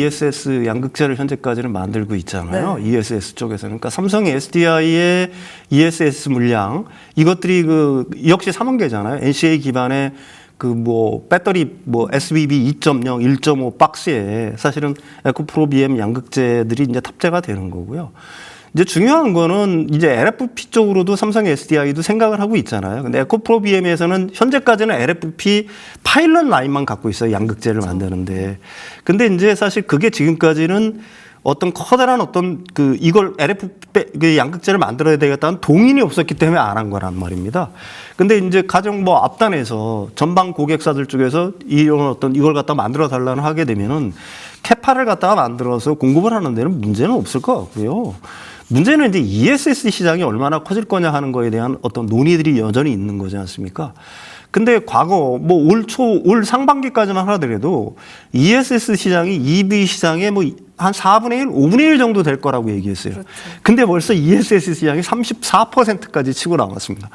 ESS 양극재를 현재까지는 만들고 있잖아요. 네. ESS 쪽에서는. 그러니까 삼성 SDI의 ESS 물량 이것들이 그 역시 삼원계잖아요. NCA 기반의 그 뭐 배터리 뭐 SBB 2.0, 1.5 박스에 사실은 에코프로 BM 양극재들이 이제 탑재가 되는 거고요. 이제 중요한 거는 이제 LFP 쪽으로도 삼성 SDI도 생각을 하고 있잖아요. 근데 에코프로 BM에서는 현재까지는 LFP 파일럿 라인만 갖고 있어요. 양극재를 만드는데. 근데 이제 사실 그게 지금까지는 어떤 커다란 어떤 그 이걸 LFP 그 양극재를 만들어야 되겠다는 동인이 없었기 때문에 안 한 거란 말입니다. 근데 이제 가령 뭐 앞단에서 전방 고객사들 쪽에서 이런 어떤 이걸 갖다 만들어 달라는 하게 되면은 캐파를 갖다가 만들어서 공급을 하는 데는 문제는 없을 것 같고요. 문제는 이제 ESS 시장이 얼마나 커질 거냐 하는 거에 대한 어떤 논의들이 여전히 있는 거지 않습니까? 근데 과거 뭐 올 초, 올 상반기까지만 하더라도 ESS 시장이 EV 시장의 뭐 한 4분의 1, 5분의 1 정도 될 거라고 얘기했어요. 근데 벌써 ESS 시장이 34%까지 치고 나왔습니다.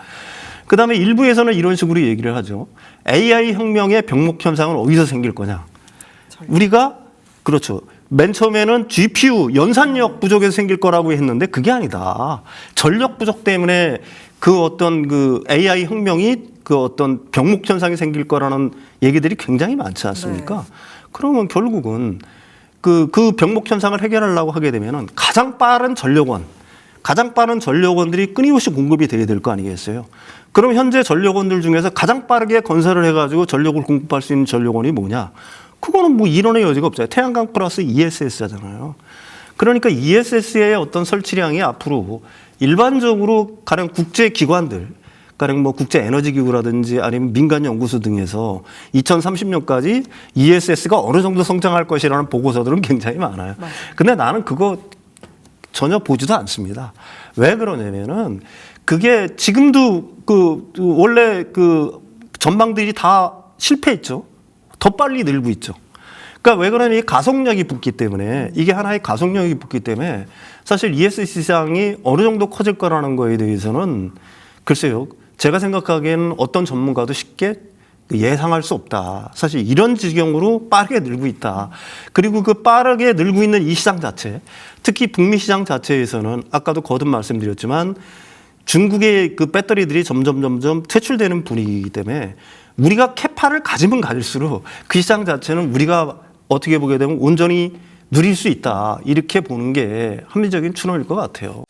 그 다음에 일부에서는 이런 식으로 얘기를 하죠. AI 혁명의 병목 현상은 어디서 생길 거냐? 우리가 그렇죠. 맨 처음에는 GPU 연산력 부족에서 생길 거라고 했는데 그게 아니다. 전력 부족 때문에 그 어떤 그 AI 혁명이 그 어떤 병목 현상이 생길 거라는 얘기들이 굉장히 많지 않습니까? 그러면 결국은 그, 그 병목 현상을 해결하려고 하게 되면은 가장 빠른 전력원, 가장 빠른 전력원들이 끊임없이 공급이 돼야 될거 아니겠어요? 그럼 현재 전력원들 중에서 가장 빠르게 건설을 해가지고 전력을 공급할 수 있는 전력원이 뭐냐? 그거는 뭐 이론의 여지가 없잖아요. 태양광 플러스 ESS잖아요. 그러니까 ESS의 어떤 설치량이 앞으로 일반적으로 가령 국제 기관들, 가령 뭐 국제 에너지 기구라든지 아니면 민간 연구소 등에서 2030년까지 ESS가 어느 정도 성장할 것이라는 보고서들은 굉장히 많아요. 근데 나는 그거 전혀 보지도 않습니다. 왜 그러냐면은 그게 지금도 그, 그 원래 그 전망들이 다 실패했죠. 더 빨리 늘고 있죠. 그러니까 왜 그러냐 이 가속력이 붙기 때문에 이게 하나의 가속력이 붙기 때문에 사실 ESS 시장이 어느 정도 커질 거라는 거에 대해서는 글쎄요. 제가 생각하기에는 어떤 전문가도 쉽게 예상할 수 없다. 사실 이런 지경으로 빠르게 늘고 있다. 그리고 그 빠르게 늘고 있는 이 시장 자체, 특히 북미 시장 자체에서는 아까도 거듭 말씀드렸지만 중국의 그 배터리들이 점점 점점 퇴출되는 분위기이기 때문에 우리가 캐파를 가지면 가질수록 그 시장 자체는 우리가 어떻게 보게 되면 온전히 누릴 수 있다. 이렇게 보는 게 합리적인 추론일 것 같아요.